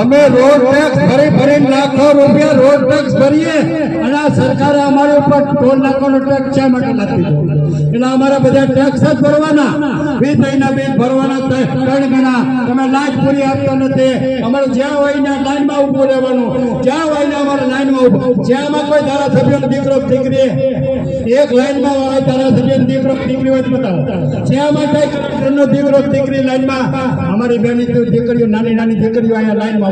અમે road tax ભરી ભરી લાખો રૂપિયા રોડ ટેક્સ ભરીએ અને આ સરકારે અમારી ઉપર ટોલ નાખવાનો ટેક્સ છે માટે નથી એટલે અમારે બધા ટેક્સ જ ભરવાના. વીસ મહિના બિલ ભરવાના ત્રણ ગણા. તમે લાઈટ પૂરી આપતો નથી. અમારે જ્યાં હોય ને લાઈનમાં ઉભું રહેવાનું. જ્યાં હોય ને અમારે લાઈનમાં ઊભું. જ્યાંમાં કોઈ ધારાસભ્યનો દીકરો દીકરી એક લાઈનમાં હોય ધારાસભ્યનો દીકરો દીકરી હોય બતાવો. જ્યાંમાં કઈ કલેક્ટરનો દીકરો દીકરી લાઈનમાં? અમારી બેની દીકરીઓ, નાની નાની દીકરીઓ અહીંયા લાઈનમાં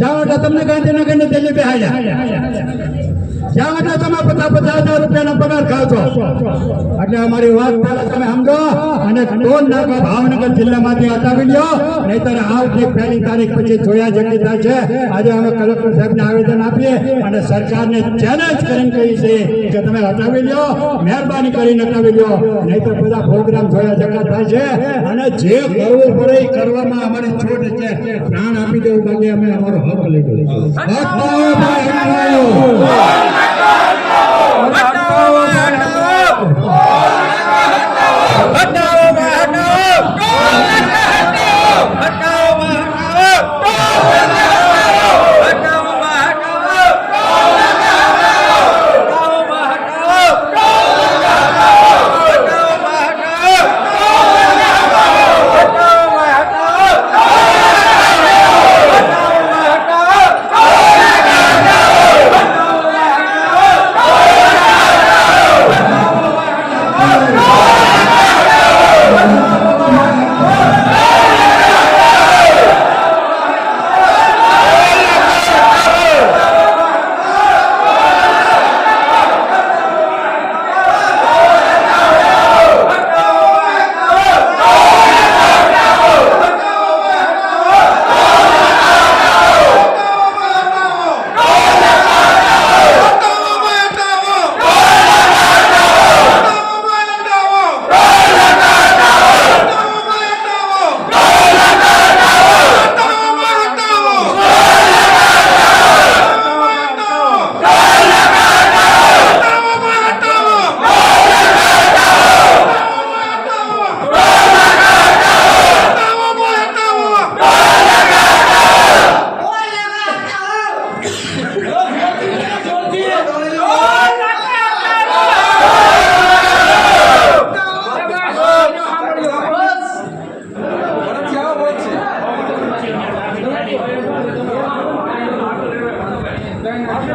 ચાવટા તમને ગાંધીનગરને દિલ્હી બેહાડ્યા. શા માટે તમે પચાસ પચાસ હજાર રૂપિયાનો પગાર ખાવ છો? એટલે અમારી વાત પહેલા તમે સમજો અને ટોલ નાકા ભાવનગર જિલ્લામાંથી હટાવી લો નહીતર આવતી પહેલી તારીખ પછી જોયા જેટલી છે, આજે અમે કલેક્ટર સાહેબને આવેદન આપીએ અને સરકારને ચેલેન્જ કરીને કહી છે કે તમે હટાવી લ્યો, મહેરબાની કરીને હટાવી લો નહીતર બધા પ્રોગ્રામ જોયા થાય છે અને જે કરવું પડે એ કરવામાં અમારી છૂટ છે. પ્રાણ આપી દેવું બાકી અમે અમારો હક લઈ લઈશું હટાવો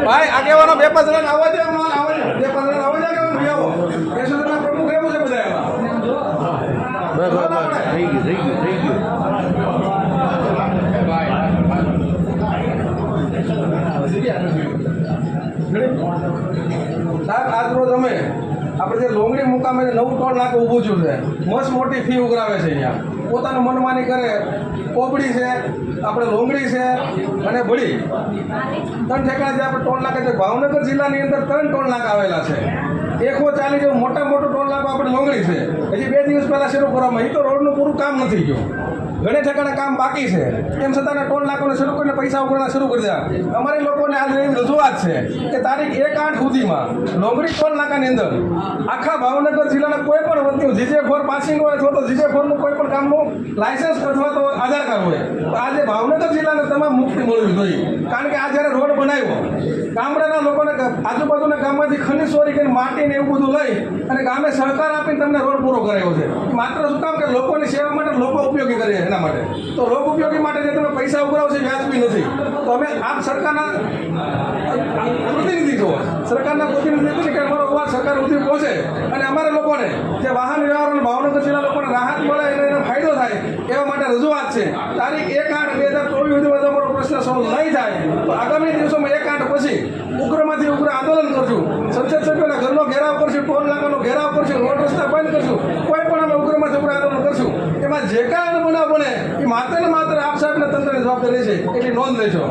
ભાઈ આગેવાનો બે પાંચ રન દે અમારે આવવા બે પાંચ રન આવવા દે કે ભાઈ આવો. કેશોદના પ્રમુખ એવું છે બધા એમાં થઈ ગયું થઈ ગયું થઈ ગયું. સાહેબ આજ રોજ અમે આપણે જે લોંગડી મુકામે નવું ટોળ નાકે ઊભું છું છે. મસ્ત મોટી ફી ઉઘરાવે છે અહીંયા. પોતાનું મનમાની કરે કોબડી છે, આપણે લોંગડી છે અને ભળી. ત્રણ ઠેકાણે જે આપણે ટોલ નાકા છે, ભાવનગર જિલ્લાની અંદર ત્રણ ટોલ નાકા આવેલા છે. એકો ચાલી જેવું મોટા મોટો ટોલ નાકું આપણે લોંગડી છે. હજી બે દિવસ પહેલાં શરૂ કરવામાં એ તો રોડનું પૂરું કામ નથી ગયું. ઘણે ઠેકાણે કામ બાકી છે. તેમ છતાં ટોલ નાકોને શરૂ કરીને પૈસા ઉઘરાણા શરૂ કરી દીધા. અમારે લોકોને આજે એવી રજૂઆત છે કે તારીખ એક આઠ સુધીમાં ડોંગરી ટોલ નાકાની અંદર આખા ભાવનગર જિલ્લાના કોઈ પણ વસ્તુ જીજે ફોર પાસિંગ હોય અથવા તો જીજે ફોરનું કોઈ પણ કામનું લાયસન્સ અથવા તો આધાર કાર્ડ હોય, તો આજે ભાવનગર જિલ્લાને તમામ મુક્તિ મળવી જોઈએ. કારણ કે આ જ્યારે રોડ બનાવ્યો ગામડાના લોકોને આજુબાજુના ગામમાંથી ખનીજ ચોરી કરીને માટી ને એવું બધું લઈ અને ગામે સહકાર આપીને તમને રોડ પૂરો કરાયો છે. માત્ર શું કામ કે લોકોની સેવા માટે લોકો ઉપયોગી કરે એના માટે. તો લોક ઉપયોગી માટે જે તમે પૈસા ઉઘરાવો છો વ્યાજબી નથી. તો અમે આપ સરકારના પ્રતિનિધિ છો. સરકારના પ્રતિનિધિ કે અમારો અવાજ સરકાર સુધી પહોંચે અને અમારા લોકોને જે વાહન વ્યવહાર અને ભાવનગર જિલ્લા લોકોને રાહત મળે અને એનો ફાયદો થાય એવા માટે રજૂઆત છે. તારીખ એક આઠ બે હજાર ચોવીસ સુધી અમારો પ્રશ્ન સોલ્વ નહીં થાય. તો આગામી દિવસોમાં ઉગ્રમાંથી ઉગ્ર આંદોલન કરશું. સંસદ સભ્યોના ઘરનો ઘેરાવ કરશું ટોલ નાકાનો ઘેરાવ કરશું રોડ રસ્તા બંધ કરશું. કોઈ પણ અમે ઉગ્રમાંથી ઉગ્ર આંદોલન કરશું. એમાં જે કાંઈ બનાવ બને એ માત્ર ને માત્ર આપ સાહેબના તંત્રની જવાબદારી છે એટલી નોંધ લેજો.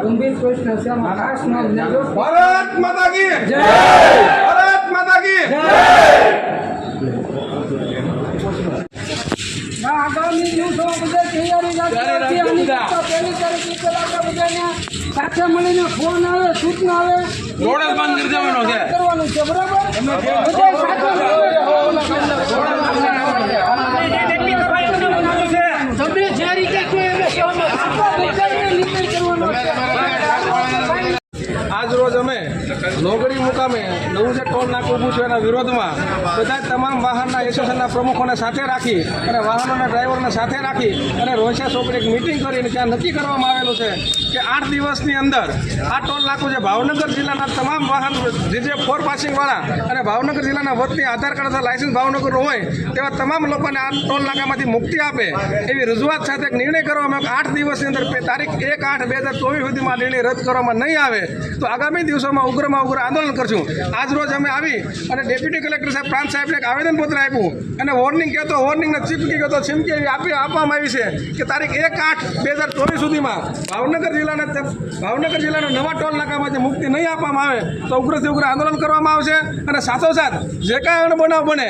ગંભીર પ્રશ્ન છે. ભારત માતા કી જય! ભારત માતા કી આ આગામી દિવસો બધા તૈયારી રાખી આની કરતા પહેલી તારીખ ઉપર આપણે બધાને સાથે મળીને ફોન આવે સૂચના આવે રોડ જ બંધ કરી દેવાનો છે. કરવાનું છે બરાબર બધા સાથે તમે જે રીતે કહો એમ આપણે બધાએ નિર્ણય કરવાનો છે આજ રોજ અમે લોગડી મુકામે નવું ટોલ નાકું ઊભું છે એના વિરોધમાં. બધા તમામ વાહનના એસોસિએશનના પ્રમુખોને સાથે રાખી અને વાહનોના ડ્રાઈવરને સાથે રાખી અને રોષે ચોકડી એક મિટિંગ કરીને ત્યાં નક્કી કરવામાં આવેલું છે કે આઠ દિવસની અંદર આ ટોલ નાકું જે ભાવનગર જિલ્લાના તમામ વાહન જે ફોર પાસિંગવાળા અને ભાવનગર જિલ્લાના વતની આધાર કાર્ડ અથવા લાયસન્સ ભાવનગર હોય તેવા તમામ લોકોને આ ટોલ નાકામાંથી મુક્તિ આપે એવી રજૂઆત સાથે એક નિર્ણય કરવામાં આઠ દિવસની અંદર તારીખ એક આઠ બે હજાર ચોવીસ સુધીમાં નિર્ણય રદ કરવામાં નહીં આવે. તો આગામી દિવસોમાં ઉગ્રમાં ઉગ્ર આંદોલન કરશું. આજ રોજ અમે આવી અને ડેપ્યુટી કલેક્ટર સાહેબ પ્રાંત સાહેબને એક આવેદનપત્ર આપ્યું. અને વોર્નિંગ કહેતો વોર્નિંગને ચીપકી કહેતો, ચીમકી આપી, આપવામાં આવી છે કે તારીખ એક આઠ બે હજાર ચોવીસ સુધીમાં ભાવનગર જિલ્લાના ભાવનગર જિલ્લાના નવા ટોલ નાકામાંથી મુક્તિ નહીં આપવામાં આવે, તો ઉગ્રથી ઉગ્ર આંદોલન કરવામાં આવશે. અને સાથોસાથ જે કાંઈ અણબનાવ બને,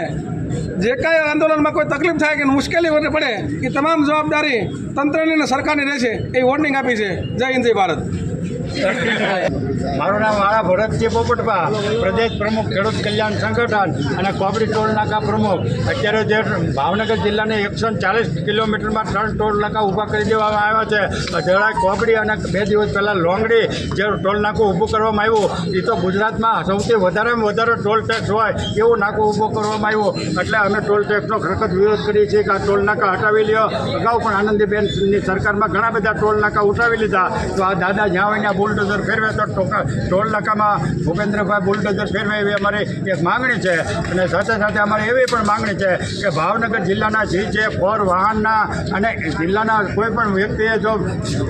જે કાંઈ આંદોલનમાં કોઈ તકલીફ થાય કે મુશ્કેલી પડે, એ તમામ જવાબદારી તંત્રની અને સરકારની રહેશે. એ વોર્નિંગ આપી છે. જય હિન્દ, જય ભારત. મારું નામ વાળા ભરતજી પોપટભા પ્રદેશ પ્રમુખ ખેડૂત કલ્યાણ સંગઠન અને કોબરી ટોલ નાકા પ્રમુખ. અત્યારે જે ભાવનગર જિલ્લાને એકસો ચાલીસ કિલોમીટરમાં ત્રણ ટોલ નાકા ઊભા કરી દેવામાં આવ્યા છે. ધોળા કોબરી અને બે દિવસ પહેલાં લોંગડી જે ટોલ નાકું ઊભું કરવામાં આવ્યું એ તો ગુજરાતમાં સૌથી વધારેમાં વધારે ટોલ ટેક્સ હોય એવું નાકું ઊભું કરવામાં આવ્યું. એટલે અમે ટોલ ટેક્સનો ખરેખર વિરોધ કરીએ છીએ કે આ ટોલ નાકા હટાવી લ્યો. અગાઉ પણ આનંદીબેનની સરકારમાં ઘણા બધા ટોલ નાકા ઉઠાવી લીધા. તો આ દાદા જ્યાં હોય ત્યાં બુલડોઝર ફેરવે તો ટોલ નાકામાં ભૂપેન્દ્રભાઈ બુલડોઝર ફેરવે એવી અમારી એક માંગણી છે. અને સાથે સાથે અમારી એવી પણ માંગણી છે કે ભાવનગર જિલ્લાના જે છે ફોર વાહનના અને જિલ્લાના કોઈ પણ વ્યક્તિએ જો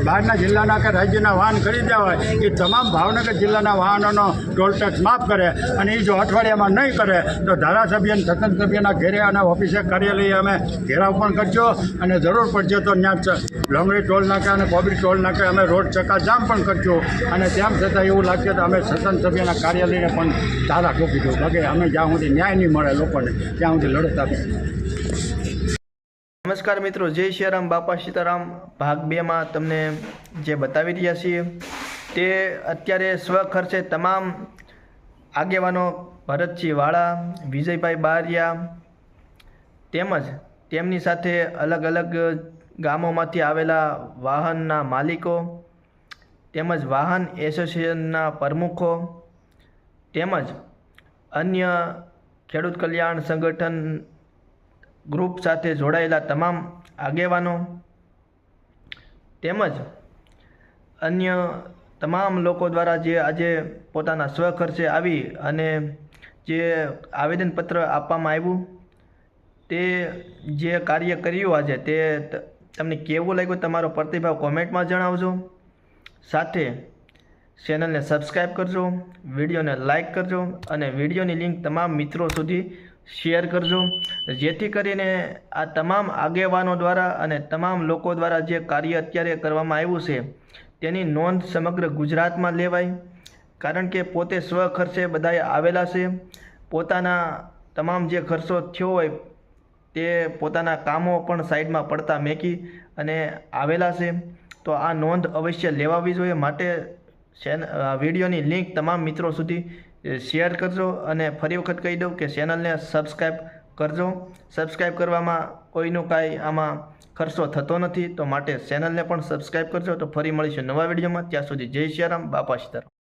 બહારના જિલ્લાના કે રાજ્યના વાહન ખરીદ્યા હોય, એ તમામ ભાવનગર જિલ્લાના વાહનોનો ટોલ ટેક્સ માફ કરે અને એ જો અઠવાડિયામાં નહીં કરે, તો ધારાસભ્ય અને સતત સભ્યના ઘેરે અને ઓફિસે કાર્યાલયે અમે ઘેરાવ પણ કરજો અને જરૂર પડશે તો ત્યાં લંગડી ટોલ નાકે અને કોબરી ટોલ નાકે અમે રોડ ચક્કાજામ પણ કરજો. અને તેમ છતાં એવું લાગશે તો અમે સદન સભ્યના કાર્યાલયને પણ તારા ઠોકી દઉં બાકી અમે જ્યાં સુધી ન્યાય નહીં મળે લોકોને, ત્યાં સુધી લડત આપી નમસ્કાર મિત્રો, જય સિયારામ બાપા સીતારામ. ભાગ બેમાં તમને જે બતાવી રહ્યા છીએ, તે અત્યારે સ્વખર્ચે તમામ આગેવાનો ભરતસિંહ વાળા, વિજયભાઈ બારિયા તેમજ તેમની સાથે અલગ અલગ ગામોમાંથી આવેલા વાહનના માલિકો તેમજ વાહન એસોસિએશનના પ્રમુખો તેમજ અન્ય ખેડૂત કલ્યાણ સંગઠન ગ્રુપ સાથે જોડાયેલા તમામ આગેવાનો તેમજ અન્ય તમામ લોકો દ્વારા જે આજે પોતાના સ્વખર્ચે આવી અને જે આવેદનપત્ર આપવામાં આવ્યું તે જે કાર્ય કર્યું આજે તે તમને કેવું લાગ્યું? તમારો પ્રતિભાવ કોમેન્ટમાં જણાવજો. સાથે ચેનલને સબસ્ક્રાઈબ કરજો, વિડીયોને લાઈક કરજો અને વિડીયોની લિંક તમામ મિત્રો સુધી શેર કરજો. જેથી કરીને આ તમામ આગેવાનો દ્વારા અને તમામ લોકો દ્વારા જે કાર્ય અત્યારે કરવામાં આવ્યું છે, તેની નોંધ સમગ્ર ગુજરાતમાં લેવાય. કારણ કે પોતે સ્વખર્ચે બધાએ આવેલા છે. પોતાના તમામ જે ખર્ચો થયો હોય, તે પોતાના કામો પણ સાઈડમાં પડતા મેકી અને આવેલા છે. તો આ નોંધ અવશ્ય લેવાવી જોઈએ. માટે વિડીયોની લિંક તમામ મિત્રો સુધી શેર કરજો અને ફરી વખત કહી દઉં કે ચેનલને સબસ્ક્રાઈબ કરજો. સબસ્ક્રાઈબ કરવામાં કોઈનો કાંઈ આમાં ખર્ચો થતો નથી. તો માટે ચેનલને પણ સબસ્ક્રાઈબ કરજો. તો ફરી મળીશું નવા વિડીયોમાં. ત્યાં સુધી જય શ્રી રામ. બાપા સીતારામ